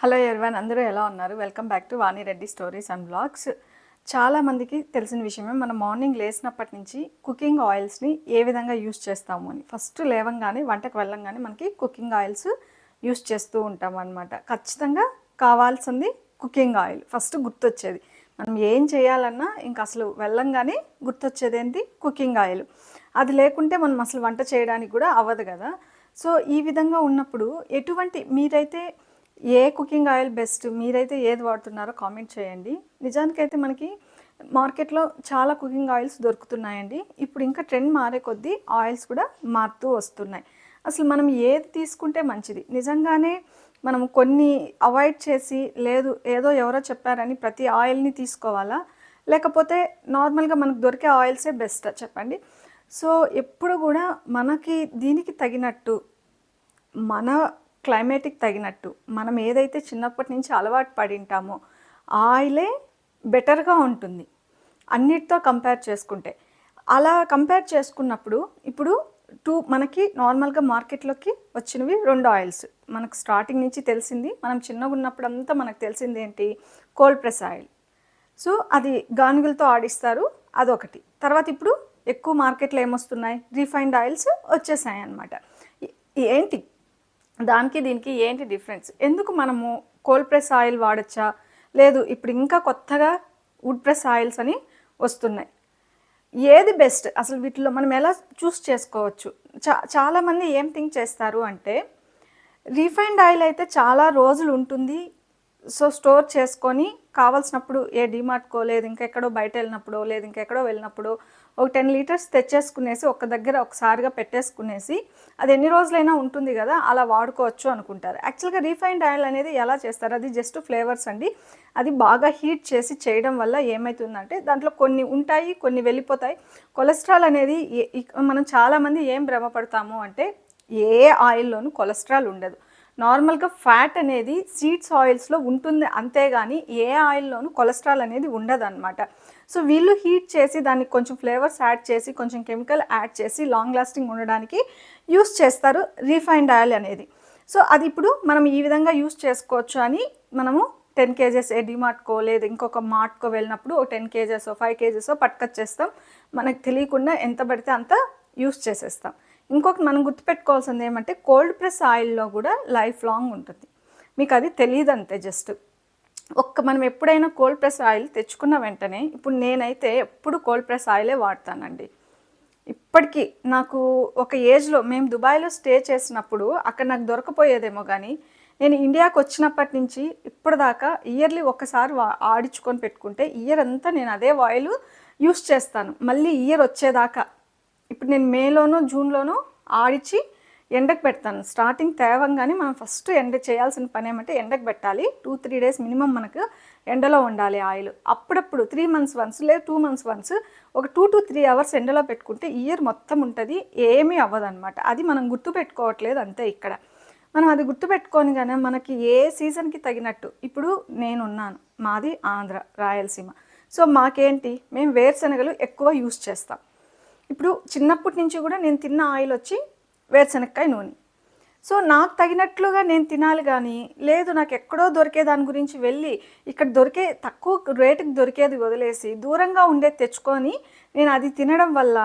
Hello Erwan అందరూ ఎలా ఉన్నారు? Welcome back to Vani Reddy stories and blogs. చాలామందికి తెలిసిన విషయమే మనం మార్నింగ్ లేచినప్పటి నుంచి కుకింగ్ ఆయిల్స్ని ఏ విధంగా యూస్ చేస్తాము అని. ఫస్ట్ లేవంగానే వంటకు వెళ్ళంగానే మనకి కుకింగ్ ఆయిల్స్ యూస్ చేస్తూ ఉంటాం అనమాట ఖచ్చితంగా కావాల్సింది కుకింగ్ ఆయిల్. ఫస్ట్ గుర్తొచ్చేది. మనం ఏం చేయాలన్నా ఇంకా అసలు వెళ్ళంగానే గుర్తొచ్చేది ఏంటి? Cooking oil. అది లేకుంటే మనం అసలు వంట చేయడానికి కూడా అవ్వదు కదా. సో ఈ విధంగా ఉన్నప్పుడు ఎటువంటి మీరైతే ఏ కుకింగ్ ఆయిల్ బెస్ట్ మీరైతే ఏది వాడుతున్నారో కామెంట్ చేయండి. నిజానికైతే మనకి మార్కెట్లో చాలా కుకింగ్ ఆయిల్స్ దొరుకుతున్నాయండి. ఇప్పుడు ఇంకా ట్రెండ్ మారే కొద్దీ ఆయిల్స్ కూడా మారుతూ వస్తున్నాయి. అసలు మనం ఏది తీసుకుంటే మంచిది? నిజంగానే మనం కొన్ని అవాయిడ్ చేసి లేదు ఏదో ఎవరో చెప్పారని ప్రతి ఆయిల్ని తీసుకోవాలా? లేకపోతే నార్మల్గా మనకు దొరికే ఆయిల్సే బెస్ట్? చెప్పండి. సో ఎప్పుడు కూడా మనకి దీనికి తగినట్టు మన క్లైమేట్కి తగినట్టు మనం ఏదైతే చిన్నప్పటి నుంచి అలవాటు పడింటామో ఆయిలే బెటర్గా ఉంటుంది. అన్నిటితో కంపేర్ చేసుకుంటే. అలా కంపేర్ చేసుకున్నప్పుడు ఇప్పుడు టూ మనకి నార్మల్గా మార్కెట్లోకి వచ్చినవి రెండు ఆయిల్స్. మనకు స్టార్టింగ్ నుంచి తెలిసింది మనం చిన్నగా ఉన్నప్పుడు అంతా మనకు తెలిసింది ఏంటి? Cold press oil. సో అది గానుగులతో ఆడిస్తారు అదొకటి. తర్వాత ఇప్పుడు ఎక్కువ మార్కెట్లో ఏమొస్తున్నాయి? రీఫైండ్ ఆయిల్స్ వచ్చేసాయి అనమాట ఏంటి? దానికి దీనికి ఏంటి డిఫరెన్స్? ఎందుకు మనము కోల్డ్ ప్రెస్ ఆయిల్ వాడచ్చా? లేదు ఇప్పుడు ఇంకా కొత్తగా వుడ్ ప్రెస్ ఆయిల్స్ అని వస్తున్నాయి. ఏది బెస్ట్? అసలు వీటిలో మనం ఎలా చూస్ చేసుకోవచ్చు? చా చాలామంది ఏం థింక్ చేస్తారు అంటే రీఫైండ్ ఆయిల్ అయితే చాలా రోజులు ఉంటుంది. సో స్టోర్ చేసుకొని కావాల్సినప్పుడు ఏ డిమార్ట్కో లేదు ఇంకెక్కడో బయట వెళ్ళినప్పుడు లేదు ఇంకెక్కడో వెళ్ళినప్పుడు ఒక టెన్ లీటర్స్ తెచ్చేసుకునేసి ఒక దగ్గర ఒకసారిగా పెట్టేసుకునేసి అది ఎన్ని రోజులైనా ఉంటుంది కదా అలా వాడుకోవచ్చు అనుకుంటారు. యాక్చువల్గా రీఫైండ్ ఆయిల్ అనేది ఎలా చేస్తారు? అది జస్ట్ ఫ్లేవర్స్ అండి. అది బాగా హీట్ చేసి చేయడం వల్ల ఏమవుతుందంటే దాంట్లో కొన్ని ఉంటాయి కొన్ని వెళ్ళిపోతాయి. కొలెస్ట్రాల్ అనేది మనం చాలామంది ఏం భ్రమపడతాము అంటే ఏ ఆయిల్లోనూ కొలెస్ట్రాల్ ఉండదు. నార్మల్గా ఫ్యాట్ అనేది సీడ్స్ ఆయిల్స్లో ఉంటుంది అంతేగాని ఏ ఆయిల్లోనూ కొలెస్ట్రాల్ అనేది ఉండదన్నమాట. సో వీళ్ళు హీట్ చేసి దానికి కొంచెం ఫ్లేవర్స్ యాడ్ చేసి కొంచెం కెమికల్ యాడ్ చేసి లాంగ్ లాస్టింగ్ ఉండడానికి యూస్ చేస్తారు రీఫైండ్ ఆయిల్ అనేది. సో అది ఇప్పుడు మనం ఈ విధంగా యూస్ చేసుకోవచ్చు అని మనము టెన్ కేజెస్ ఏ డిమార్ట్కో లేదు ఇంకొక మార్ట్కో వెళ్ళినప్పుడు ఒక టెన్ కేజెస్ ఫైవ్ కేజెస్ పట్టుకొచ్చేస్తాం. మనకు తెలియకుండా ఎంత పడితే అంత యూస్ చేసేస్తాం. ఇంకొకటి మనం గుర్తుపెట్టుకోవాల్సింది ఏమంటే కోల్డ్ ప్రెస్ ఆయిల్లో కూడా లైఫ్ లాంగ్ ఉంటుంది. మీకు అది తెలియదు అంతే జస్ట్ ఒక్క మనం ఎప్పుడైనా కోల్డ్ ప్రెస్ ఆయిల్ తెచ్చుకున్న వెంటనే ఇప్పుడు నేనైతే ఎప్పుడు కోల్డ్ ప్రెస్ ఆయిలే వాడతానండి. ఇప్పటికీ నాకు ఒక ఏజ్లో మేము దుబాయ్లో స్టే చేసినప్పుడు అక్కడ నాకు దొరకపోయేదేమో కానీ నేను ఇండియాకి వచ్చినప్పటి నుంచి ఇప్పటిదాకా ఇయర్లీ ఒక్కసారి వా- ఆడించుకొని పెట్టుకుంటే ఇయర్ అంతా నేను అదే ఆయిల్ యూస్ చేస్తాను. మళ్ళీ ఇయర్ వచ్చేదాకా. ఇప్పుడు నేను మేలోనో జూన్లోనో ఆడిచి ఎండకు పెడతాను. స్టార్టింగ్ తేవంగానే మనం ఫస్ట్ ఎండ చేయాల్సిన పని ఏమంటే ఎండకు పెట్టాలి. టూ త్రీ డేస్ మినిమం మనకు ఎండలో ఉండాలి ఆయిల్. అప్పుడప్పుడు త్రీ మంత్స్ వన్స్ లేదు టూ మంత్స్ వన్స్ ఒక టూ టు త్రీ అవర్స్ ఎండలో పెట్టుకుంటే ఇయర్ మొత్తం ఉంటుంది ఏమీ అవ్వదన్నమాట. అది మనం గుర్తు పెట్టుకోవట్లేదు అంతే ఇక్కడ. మనం అది గుర్తుపెట్టుకొని కానీ మనకి ఏ సీజన్కి తగినట్టు. ఇప్పుడు నేనున్నాను. మాది ఆంధ్ర రాయలసీమ. సో మాకేంటి? మేము వేరుశనగలు ఎక్కువ యూస్ చేస్తాం. ఇప్పుడు చిన్నప్పటి నుంచి కూడా నేను తిన్న ఆయిల్ వచ్చి వేరుశనక్కాయ నూనె. సో నాకు తగినట్లుగా నేను తినాలి కానీ లేదు నాకు ఎక్కడో దొరికే దాని గురించి వెళ్ళి ఇక్కడ దొరికే తక్కువ రేటుకి దొరికేది వదిలేసి దూరంగా ఉండేది తెచ్చుకొని నేను అది తినడం వల్ల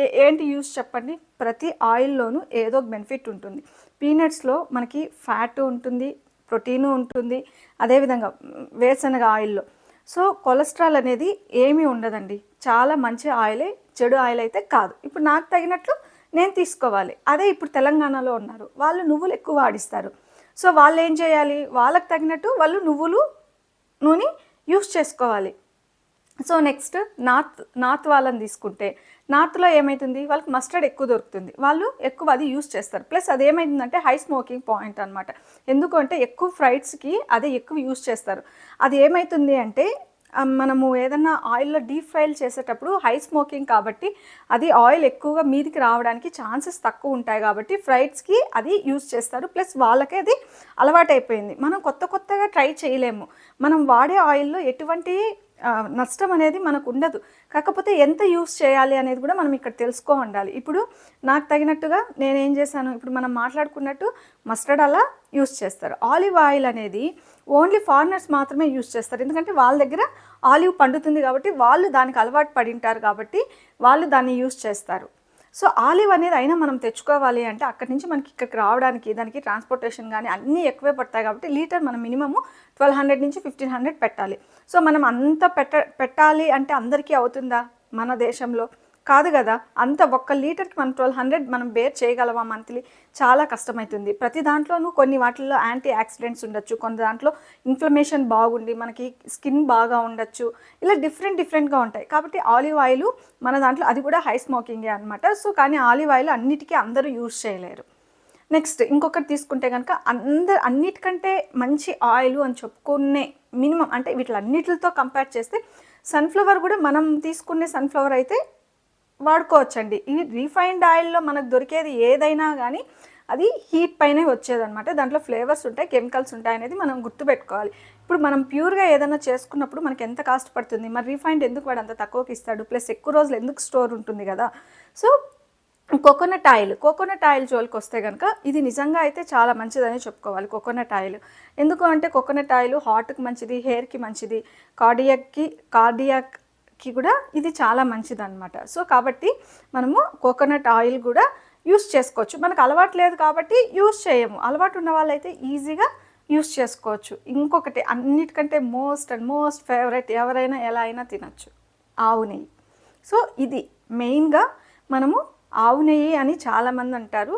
ఏ ఏంటి యూస్ చెప్పండి? ప్రతి ఆయిల్లోనూ ఏదో ఒక బెనిఫిట్ ఉంటుంది. పీనట్స్లో మనకి ఫ్యాట్ ఉంటుంది ప్రోటీను ఉంటుంది అదేవిధంగా వేరుశనగ ఆయిల్లో సో కొలెస్ట్రాల్ అనేది ఏమీ ఉండదండి. చాలా మంచి ఆయిలే చెడు ఆయిల్ అయితే కాదు. ఇప్పుడు నాకు తగినట్లు నేను తీసుకోవాలి. అదే ఇప్పుడు తెలంగాణలో ఉన్నారు. వాళ్ళు నువ్వులు ఎక్కువ వాడిస్తారు. సో వాళ్ళు ఏం చేయాలి? వాళ్ళకి తగినట్టు వాళ్ళు నువ్వులు నూనె యూస్ చేసుకోవాలి. సో నెక్స్ట్ నార్త్ నార్త్ వాళ్ళని తీసుకుంటే నార్త్లో ఏమవుతుంది వాళ్ళకి మస్టర్డ్ ఎక్కువ దొరుకుతుంది. వాళ్ళు ఎక్కువ అది యూస్ చేస్తారు. ప్లస్ అది ఏమైందంటే హై స్మోకింగ్ పాయింట్ అనమాట ఎందుకంటే ఎక్కువ ఫ్రైడ్స్కి అదే ఎక్కువ యూస్ చేస్తారు. అది ఏమవుతుంది అంటే మనము ఏదన్నా ఆయిల్లో డీప్ ఫ్రైల్ చేసేటప్పుడు హై స్మోకింగ్ కాబట్టి అది ఆయిల్ ఎక్కువగా మీదికి రావడానికి ఛాన్సెస్ తక్కువ ఉంటాయి కాబట్టి ఫ్రైడ్స్కి అది యూస్ చేస్తారు. ప్లస్ వాళ్ళకే అది అలవాటైపోయింది. మనం కొత్త కొత్తగా ట్రై చేయలేము. మనం వాడే ఆయిల్లో ఎటువంటి నష్టం అనేది మనకు ఉండదు. కాకపోతే ఎంత యూస్ చేయాలి అనేది కూడా మనం ఇక్కడ తెలుసుకో ఉండాలి. ఇప్పుడు నాకు తగినట్టుగా నేనేం చేశాను? ఇప్పుడు మనం మాట్లాడుకున్నట్టు మస్టర్డ్ అలా యూస్ చేస్తారు. ఆలివ్ ఆయిల్ అనేది ఓన్లీ ఫారినర్స్ మాత్రమే యూస్ చేస్తారు. ఎందుకంటే వాళ్ళ దగ్గర ఆలివ్ పండుతుంది కాబట్టి వాళ్ళు దానికి అలవాటు పడి ఉంటారు కాబట్టి వాళ్ళు దాన్ని యూస్ చేస్తారు. సో ఆలివ్ అనేది అయినా మనం తెచ్చుకోవాలి అంటే అక్కడి నుంచి మనకి ఇక్కడికి రావడానికి దానికి ట్రాన్స్పోర్టేషన్ కానీ అన్నీ ఎక్కువే పడతాయి కాబట్టి లీటర్ మనం మినిమము ట్వెల్వ్ హండ్రెడ్ నుంచి ఫిఫ్టీన్ హండ్రెడ్ పెట్టాలి. సో మనం అంత పెట్ట పెట్టాలి అంటే అందరికీ అవుతుందా మన దేశంలో? కాదు కదా అంత ఒక్క లీటర్కి మనం ట్వెల్వ్ హండ్రెడ్ మనం బేర్ చేయగలవా మంత్లీ? చాలా కష్టమవుతుంది ప్రతి దాంట్లోనూ కొన్ని వాటిల్లో యాంటీ యాక్సిడెంట్స్ ఉండొచ్చు కొన్ని దాంట్లో ఇన్ఫ్లమేషన్ బాగుండి మనకి స్కిన్ బాగా ఉండొచ్చు ఇలా డిఫరెంట్ డిఫరెంట్గా ఉంటాయి. కాబట్టి ఆలివ్ ఆయిల్ మన దాంట్లో అది కూడా హై స్మోకింగే అనమాట సో కానీ ఆలివ్ ఆయిల్ అన్నిటికీ అందరూ యూజ్ చేయలేరు. నెక్స్ట్ ఇంకొకటి తీసుకుంటే కనుక అందరు అన్నిటికంటే మంచి ఆయిల్ అని చెప్పుకునే మినిమం అంటే వీటిలన్నిటితో కంపేర్ చేస్తే సన్ఫ్లవర్ కూడా మనం తీసుకునే సన్ఫ్లవర్ అయితే వాడుకోవచ్చండి. ఈ రీఫైన్డ్ ఆయిల్లో మనకు దొరికేది ఏదైనా కానీ అది హీట్ పైనే వచ్చేదన్నమాట. దాంట్లో ఫ్లేవర్స్ ఉంటాయి కెమికల్స్ ఉంటాయి అనేది మనం గుర్తుపెట్టుకోవాలి. ఇప్పుడు మనం ప్యూర్గా ఏదైనా చేసుకున్నప్పుడు మనకి ఎంత కాస్ట్ పడుతుంది? మరి రీఫైండ్ ఎందుకు వాడు అంత తక్కువకి ఇస్తాడు? ప్లస్ ఎక్కువ రోజులు ఎందుకు స్టోర్ ఉంటుంది కదా? So coconut oil coconut oil జోలికి వస్తే కనుక ఇది నిజంగా అయితే చాలా మంచిదని చెప్పుకోవాలి కోకోనట్ ఆయిల్. ఎందుకు అంటే కోకోనట్ ఆయిల్ హార్ట్కి మంచిది హెయిర్కి మంచిది కార్డియాక్కి కార్డియాక్ కార్డియాక్కి కూడా ఇది చాలా మంచిదన్నమాట. సో కాబట్టి మనము కోకోనట్ ఆయిల్ కూడా యూస్ చేసుకోవచ్చు. మనకు అలవాటు లేదు కాబట్టి యూస్ చేయము. అలవాటు ఉన్న వాళ్ళైతే ఈజీగా యూస్ చేసుకోవచ్చు. ఇంకొకటి అన్నిటికంటే మోస్ట్ అండ్ మోస్ట్ ఫేవరెట్ ఎవరైనా ఎలా అయినా తినచ్చు. ఆవు నెయ్యి. సో ఇది మెయిన్గా మనము ఆవు నెయ్యి అని చాలామంది అంటారు.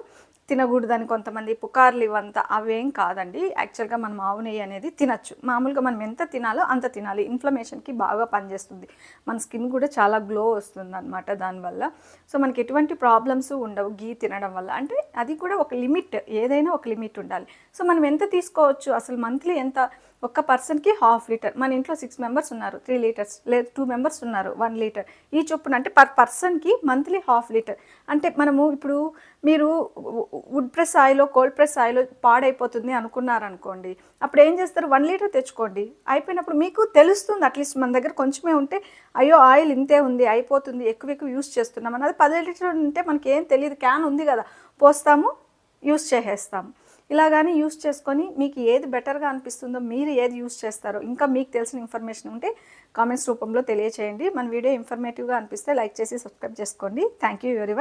తినకూడదని కొంతమంది పుకార్లు ఇవంతా అవేం కాదండి. యాక్చువల్గా మనం ఆవు నెయ్యి అనేది తినచ్చు. మామూలుగా మనం ఎంత తినాలో అంత తినాలి. ఇన్ఫ్లమేషన్కి బాగా పనిచేస్తుంది. మన స్కిన్ కూడా చాలా గ్లో వస్తుంది అనమాట దానివల్ల. సో మనకి ఎటువంటి ప్రాబ్లమ్స్ ఉండవు గీ తినడం వల్ల. అంటే అది కూడా ఒక లిమిట్. ఏదైనా ఒక లిమిట్ ఉండాలి. సో మనం ఎంత తీసుకోవచ్చు? అసలు మంత్లీ ఎంత? ఒక్క పర్సన్కి హాఫ్ లీటర్. మన ఇంట్లో సిక్స్ మెంబర్స్ ఉన్నారు. Three litres. లేదు టూ మెంబర్స్ ఉన్నారు. One litre. ఈ చొప్పున అంటే పర్ పర్సన్కి మంత్లీ హాఫ్ లీటర్. అంటే మనము ఇప్పుడు మీరు wood press oil cold press oil పాడైపోతుంది అనుకున్నారనుకోండి అప్పుడు ఏం చేస్తారు? వన్ లీటర్ తెచ్చుకోండి. అయిపోయినప్పుడు మీకు తెలుస్తుంది అట్లీస్ట్ మన దగ్గర కొంచెమే ఉంటే అయ్యో ఆయిల్ ఇంతే ఉంది అయిపోతుంది ఎక్కువ ఎక్కువ యూస్ చేస్తున్నాం అన్నది పది లీటర్ ఉంటే మనకి ఏం తెలియదు క్యాన్ ఉంది కదా పోస్తాము యూస్ చేసేస్తాము. ఇలాగానే యూస్ చేసుకొని మీకు ఏది బెటర్గా అనిపిస్తుందో మీరు ఏది యూస్ చేస్తారో ఇంకా మీకు తెలిసిన ఇన్ఫర్మేషన్ ఉంటే కామెంట్స్ రూపంలో తెలియచేయండి. మన వీడియో ఇన్ఫర్మేటివ్గా అనిపిస్తే లైక్ చేసి సబ్స్క్రైబ్ చేసుకోండి. థ్యాంక్ యూ ఎవరి